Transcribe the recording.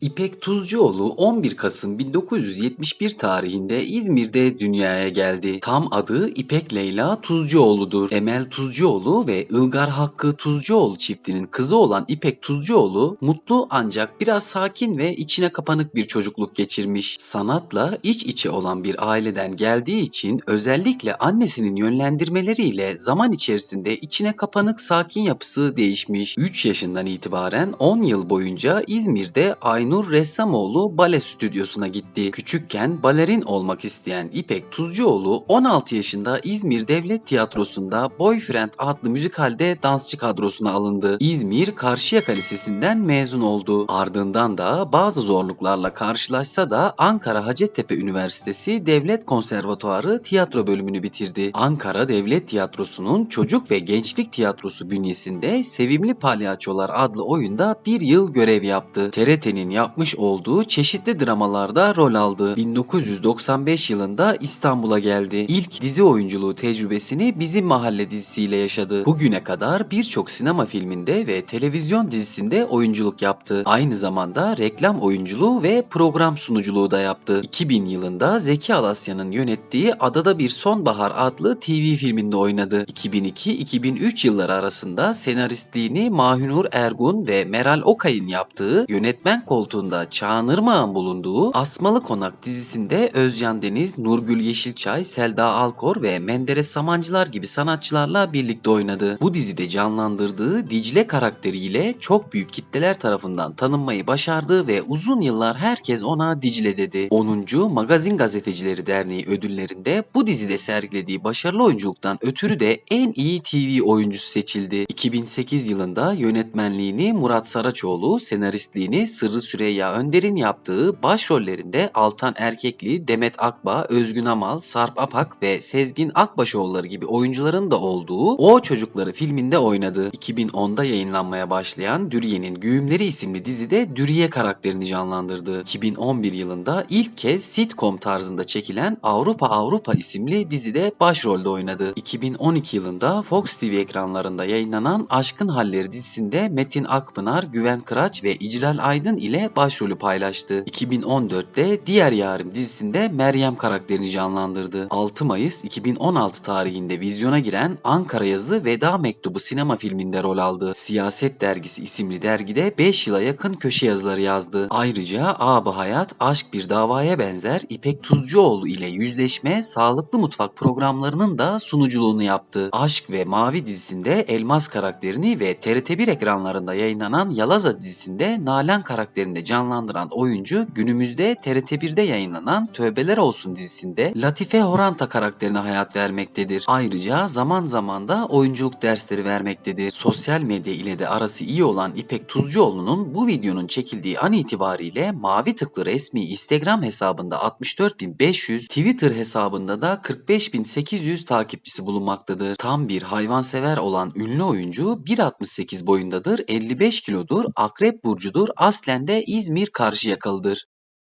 İpek Tuzcuoğlu 11 Kasım 1971 tarihinde İzmir'de dünyaya geldi. Tam adı İpek Leyla Tuzcuoğlu'dur. Emel Tuzcuoğlu ve Ilgar Hakkı Tuzcuoğlu çiftinin kızı olan İpek Tuzcuoğlu mutlu ancak biraz sakin ve içine kapanık bir çocukluk geçirmiş. Sanatla iç içe olan bir aileden geldiği için özellikle annesinin yönlendirmeleriyle zaman içerisinde içine kapanık sakin yapısı değişmiş. 3 yaşından itibaren 10 yıl boyunca İzmir'de Aynur Ressamoğlu bale stüdyosuna gitti. Küçükken balerin olmak isteyen İpek Tuzcuoğlu 16 yaşında İzmir Devlet Tiyatrosu'nda Boyfriend adlı müzikalde dansçı kadrosuna alındı. İzmir Karşıyaka Lisesi'nden mezun oldu. Ardından da bazı zorluklarla karşılaşsa da Ankara Hacettepe Üniversitesi Devlet Konservatuarı tiyatro bölümünü bitirdi. Ankara Devlet Tiyatrosu'nun Çocuk ve Gençlik Tiyatrosu bünyesinde Sevimli Palyaçolar adlı oyunda bir yıl görev yaptı. TRT'nin yapmış olduğu çeşitli dramalarda rol aldı. 1995 yılında İstanbul'a geldi. İlk dizi oyunculuğu tecrübesini Bizim Mahalle dizisiyle yaşadı. Bugüne kadar birçok sinema filminde ve televizyon dizisinde oyunculuk yaptı. Aynı zamanda reklam oyunculuğu ve program sunuculuğu da yaptı. 2000 yılında Zeki Alasya'nın yönettiği Adada Bir Sonbahar adlı TV filminde oynadı. 2002-2003 yılları arasında senaristliğini Mahinur Ergun ve Meral Okay'ın yaptığı yönetmen koltuğunda Çağan Irmak'ın bulunduğu Asmalı Konak dizisinde Özcan Deniz, Nurgül Yeşilçay, Selda Alkor ve Menderes Samancılar gibi sanatçılarla birlikte oynadı. Bu dizide canlandırdığı Dicle karakteriyle çok büyük kitleler tarafından tanınmayı başardı ve uzun yıllar herkes ona Dicle dedi. 10. Magazin Gazetecileri Derneği ödüllerinde bu dizide sergilediği başarılı oyunculuktan ötürü de en iyi TV oyuncusu seçildi. 2008 yılında yönetmenliğini Murat Saraçoğlu, senaristliğini Sırrı Süreyya Önder'in yaptığı başrollerinde Altan Erkekli, Demet Akbağ, Özgün Amal, Sarp Apak ve Sezgin Akbaşoğulları gibi oyuncuların da olduğu O Çocukları filminde oynadı. 2010'da yayınlanmaya başlayan Dürüye'nin Güğümleri isimli dizide Dürüye karakterini canlandırdı. 2011 yılında ilk kez sitcom tarzında çekilen Avrupa Avrupa isimli dizide başrolde oynadı. 2012 yılında Fox TV ekranlarında yayınlanan Aşkın Halleri dizisinde Metin Akpınar, Güven Kıraç ve İclal Aydın ile başrolü paylaştı. 2014'te Diğer Yarim dizisinde Meryem karakterini canlandırdı. 6 Mayıs 2016 tarihinde vizyona giren Ankara Yazı Veda Mektubu sinema filminde rol aldı. Siyaset Dergisi isimli dergide 5 yıla yakın köşe yazıları yazdı. Ayrıca Ağabey Hayat, Aşk Bir Davaya Benzer İpek Tuzcuoğlu ile Yüzleşme, Sağlıklı Mutfak programlarının da sunuculuğunu yaptı. Aşk ve Mavi dizisinde Elmas karakterini ve TRT1 ekranlarında yayınlanan Yalaza dizisinde Nalan karakterini canlandıran oyuncu günümüzde TRT1'de yayınlanan Tövbeler Olsun dizisinde Latife Horanta karakterine hayat vermektedir. Ayrıca zaman zaman da oyunculuk dersleri vermektedir. Sosyal medya ile de arası iyi olan İpek Tuzcuoğlu'nun bu videonun çekildiği an itibariyle Mavi Tıklı resmi Instagram hesabında 64.500, Twitter hesabında da 45.800 takipçisi bulunmaktadır. Tam bir hayvansever olan ünlü oyuncu 1.68 boyundadır, 55 kilodur, akrep burcudur, aslen de İzmir Karşıyakalıdır.